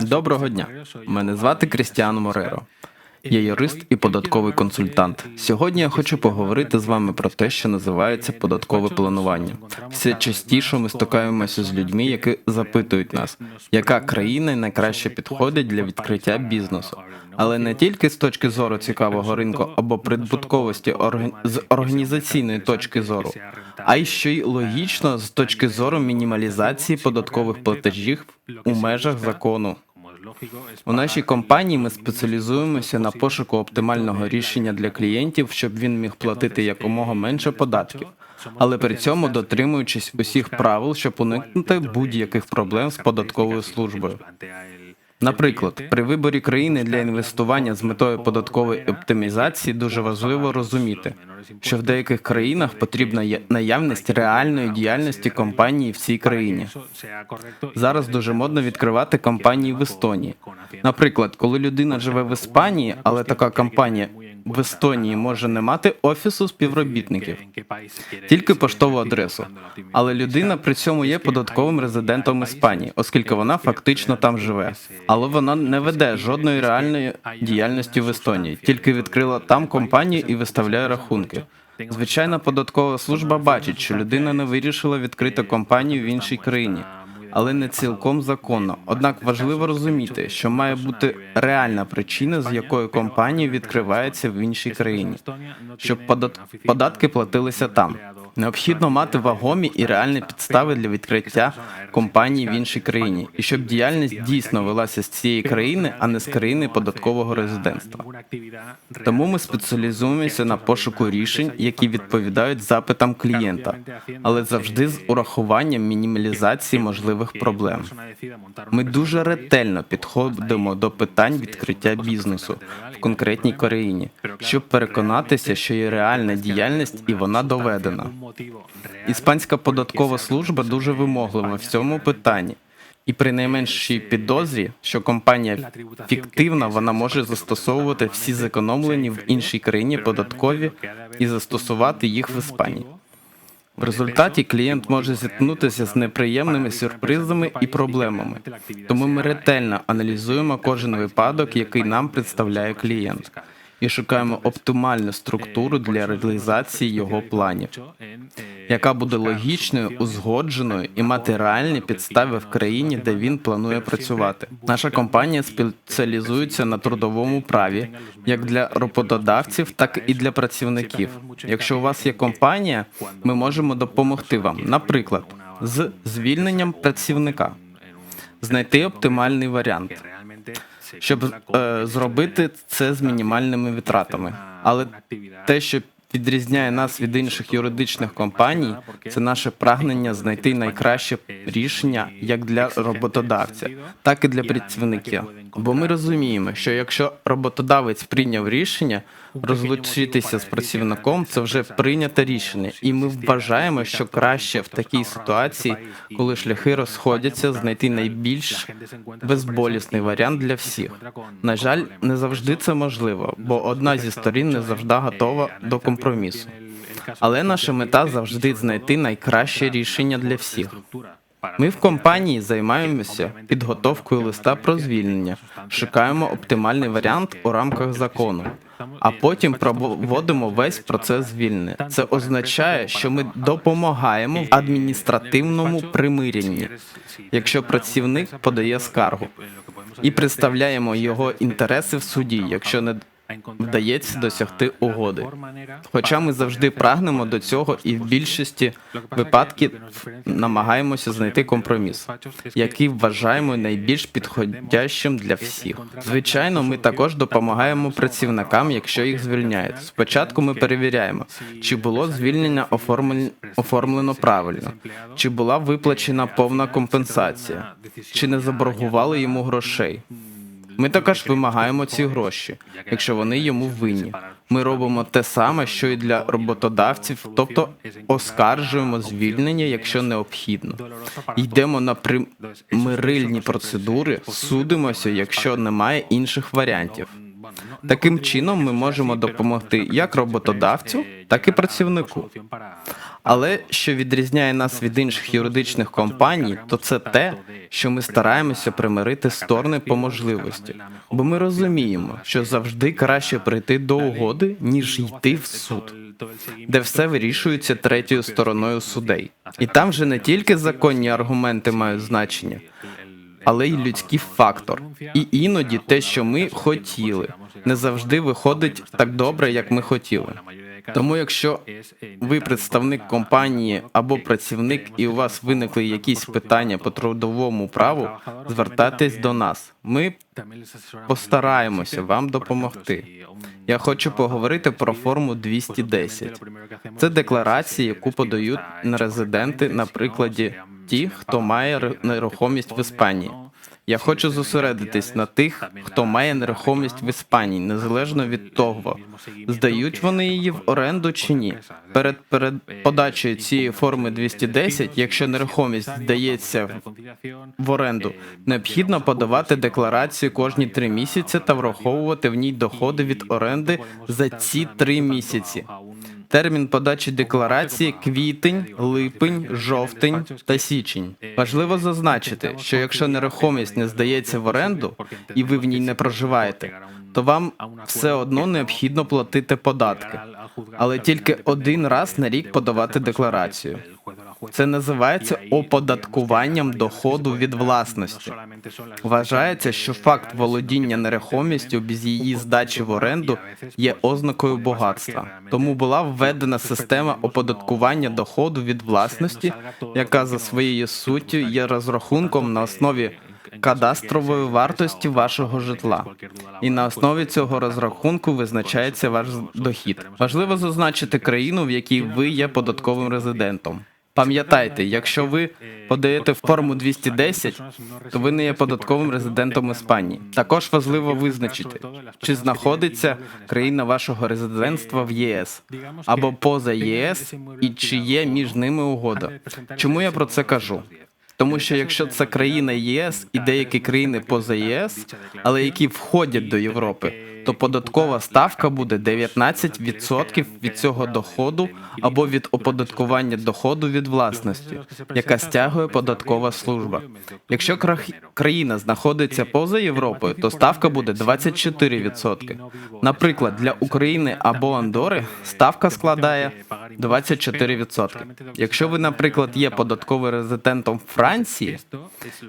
Доброго дня. Мене звати Крістіан Мореро. Я юрист і податковий консультант. Сьогодні я хочу поговорити з вами про те, що називається податкове планування. Все частіше ми стикаємося з людьми, які запитують нас, яка країна найкраще підходить для відкриття бізнесу. Але не тільки з точки зору цікавого ринку або прибутковості орг- з організаційної точки зору, а й що й логічно з точки зору мінімалізації податкових платежів у межах закону. У нашій компанії ми спеціалізуємося на пошуку оптимального рішення для клієнтів, щоб він міг платити якомога менше податків, але при цьому дотримуючись усіх правил, щоб уникнути будь-яких проблем з податковою службою. Наприклад, при виборі країни для інвестування з метою податкової оптимізації дуже важливо розуміти, що в деяких країнах потрібна наявність реальної діяльності компанії в цій країні. Зараз дуже модно відкривати компанії в Естонії. Наприклад, коли людина живе в Іспанії, але така компанія в Естонії може не мати офісу співробітників, тільки поштову адресу. Але людина при цьому є податковим резидентом Іспанії, оскільки вона фактично там живе. Але вона не веде жодної реальної діяльності в Естонії, тільки відкрила там компанію і виставляє рахунки. Звичайна податкова служба бачить, що людина не вирішила відкрити компанію в іншій країні, але не цілком законно. Однак важливо розуміти, що має бути реальна причина, з якої компанія відкривається в іншій країні, щоб подат- податки платилися там. Необхідно мати вагомі і реальні підстави для відкриття компанії в іншій країні, і щоб діяльність дійсно велася з цієї країни, а не з країни податкового резидентства. Тому ми спеціалізуємося на пошуку рішень, які відповідають запитам клієнта, але завжди з урахуванням мінімалізації можливих проблем. Ми дуже ретельно підходимо до питань відкриття бізнесу в конкретній країні, щоб переконатися, що є реальна діяльність і вона доведена. Іспанська податкова служба дуже вимоглива в цьому питанні. І при найменшій підозрі, що компанія фіктивна, вона може застосовувати всі зекономлені в іншій країні податкові і застосувати їх в Іспанії. В результаті клієнт може зіткнутися з неприємними сюрпризами і проблемами. Тому ми ретельно аналізуємо кожен випадок, який нам представляє клієнт, і шукаємо оптимальну структуру для реалізації його планів, яка буде логічною, узгодженою і мати реальні підстави в країні, де він планує працювати. Наша компанія спеціалізується на трудовому праві як для роботодавців, так і для працівників. Якщо у вас є компанія, ми можемо допомогти вам, наприклад, з звільненням працівника, знайти оптимальний варіант щоб е, зробити це з мінімальними витратами. Але те, що відрізняє нас від інших юридичних компаній, це наше прагнення знайти найкраще рішення як для роботодавця, так і для працівника. Бо ми розуміємо, що якщо роботодавець прийняв рішення розлучитися з працівником, це вже прийняте рішення, і ми вважаємо, що краще в такій ситуації, коли шляхи розходяться, знайти найбільш безболісний варіант для всіх. На жаль, не завжди це можливо, бо одна зі сторін не завжди готова до компромісу. Але наша мета завжди знайти найкраще рішення для всіх. Ми в компанії займаємося підготовкою листа про звільнення, шукаємо оптимальний варіант у рамках закону, а потім проводимо весь процес звільнення. Це означає, що ми допомагаємо в адміністративному примиренні, якщо працівник подає скаргу, і представляємо його інтереси в суді, якщо не вдається досягти угоди. Хоча ми завжди прагнемо до цього і в більшості випадків намагаємося знайти компроміс, який вважаємо найбільш підходящим для всіх. Звичайно, ми також допомагаємо працівникам, якщо їх звільняють. Спочатку ми перевіряємо, чи було звільнення оформлен- оформлено правильно, чи була виплачена повна компенсація, чи не заборгували йому грошей. Ми також вимагаємо ці гроші, якщо вони йому винні. Ми робимо те саме, що і для роботодавців, тобто оскаржуємо звільнення, якщо необхідно. Йдемо на примирильні процедури, судимося, якщо немає інших варіантів. Таким чином, ми можемо допомогти як роботодавцю, так і працівнику. Але що відрізняє нас від інших юридичних компаній, то це те, що ми стараємося примирити сторони по можливості, бо ми розуміємо, що завжди краще прийти до угоди, ніж йти в суд, де все вирішується третьою стороною судей. І там вже не тільки законні аргументи мають значення, але й людський фактор. І іноді те, що ми хотіли, не завжди виходить так добре, як ми хотіли. Тому, якщо ви представник компанії або працівник, і у вас виникли якісь питання по трудовому праву, звертайтесь до нас. Ми постараємося вам допомогти. Я хочу поговорити про форму 210. Це декларація, яку подають нерезиденти на прикладі ті, хто має нерухомість в Іспанії. Я хочу зосередитись на тих, хто має нерухомість в Іспанії, незалежно від того, здають вони її в оренду чи ні. Перед перед подачею цієї форми 210, якщо нерухомість здається в оренду, необхідно подавати декларацію кожні три місяці та враховувати в ній доходи від оренди за ці три місяці. Термін подачі декларації квітень, липень, жовтень та січень. Важливо зазначити, що якщо нерухомість не здається в оренду і ви в ній не проживаєте, то вам все одно необхідно платити податки, але тільки один раз на рік подавати декларацію. Це називається оподаткуванням доходу від власності. Вважається, що факт володіння нерухомістю без її здачі в оренду є ознакою багатства. Тому була введена система оподаткування доходу від власності, яка за своєю суттю є розрахунком на основі кадастрової вартості вашого житла, і на основі цього розрахунку визначається ваш дохід. Важливо зазначити країну, в якій ви є податковим резидентом. Пам'ятайте, якщо ви подаєте форму 210, то ви не є податковим резидентом Іспанії. Також важливо визначити, чи знаходиться країна вашого резидентства в ЄС або поза ЄС, і чи є між ними угода. Чому я про це кажу? Тому що якщо це країна ЄС і деякі країни поза ЄС, але які входять до Європи, то податкова ставка буде 19% від цього доходу або від оподаткування доходу від власності, яка стягує податкова служба. Якщо країна знаходиться поза Європою, то ставка буде 24%. Наприклад, для України або Андори ставка складає 24%. Якщо ви, наприклад, є податковим резидентом Франції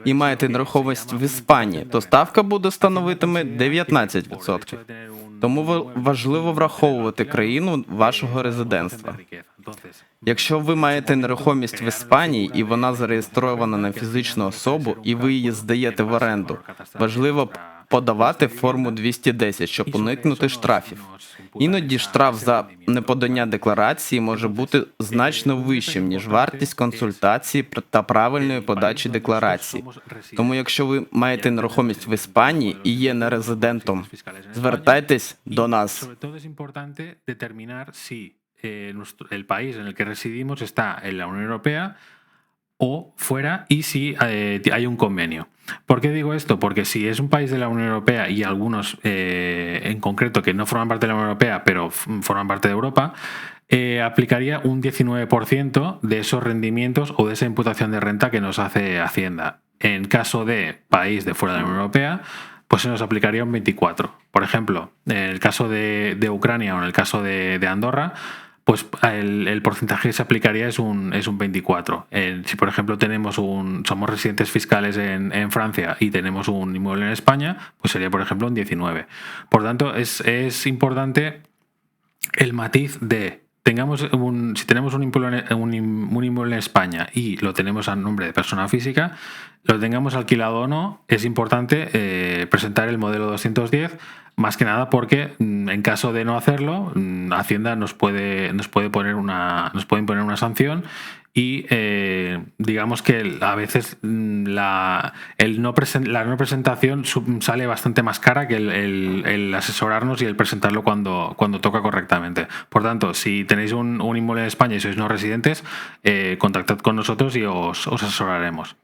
і маєте нерухомість в Іспанії, то ставка буде становитиме 19%. Тому важливо враховувати країну вашого резидентства. Якщо ви маєте нерухомість в Іспанії і вона зареєстрована на фізичну особу, і ви її здаєте в оренду, важливо подавати форму 210, щоб уникнути штрафів. Іноді штраф за неподання декларації може бути значно вищим ніж вартість консультації та правильної подачі декларації. Тому, якщо ви маєте нерухомість в Іспанії і є нерезидентом, звертайтесь до нас. el país en el que residimos está en la Unión Europea o fuera y si eh, hay un convenio. ¿Por qué digo esto? Porque si es un país de la Unión Europea y algunos eh, en concreto que no forman parte de la Unión Europea pero forman parte de Europa, eh, aplicaría un 19% de esos rendimientos o de esa imputación de renta que nos hace Hacienda. En caso de país de fuera de la Unión Europea, pues se nos aplicaría un 24%. Por ejemplo, en el caso de, Ucrania o en el caso de Andorra, pues el, porcentaje que se aplicaría es un, es un 24. si, por ejemplo, tenemos un, somos residentes fiscales en, Francia y tenemos un inmueble en España, pues sería, por ejemplo, un 19. Por tanto, es, es importante el matiz de tengamos si tenemos un inmueble, un, inmueble, en España y lo tenemos a nombre de persona física, lo tengamos alquilado o no, es importante eh, presentar el modelo 210 más que nada porque mm, en caso de no hacerlo, mm, Hacienda nos puede, nos puede poner una. nos puede imponer una sanción y eh, digamos que a veces mm, la, el no la no presentación sale bastante más cara que el, asesorarnos y el presentarlo cuando, cuando toca correctamente. Por tanto, si tenéis un, inmueble en España y sois no residentes, eh, contactad con nosotros y os asesoraremos.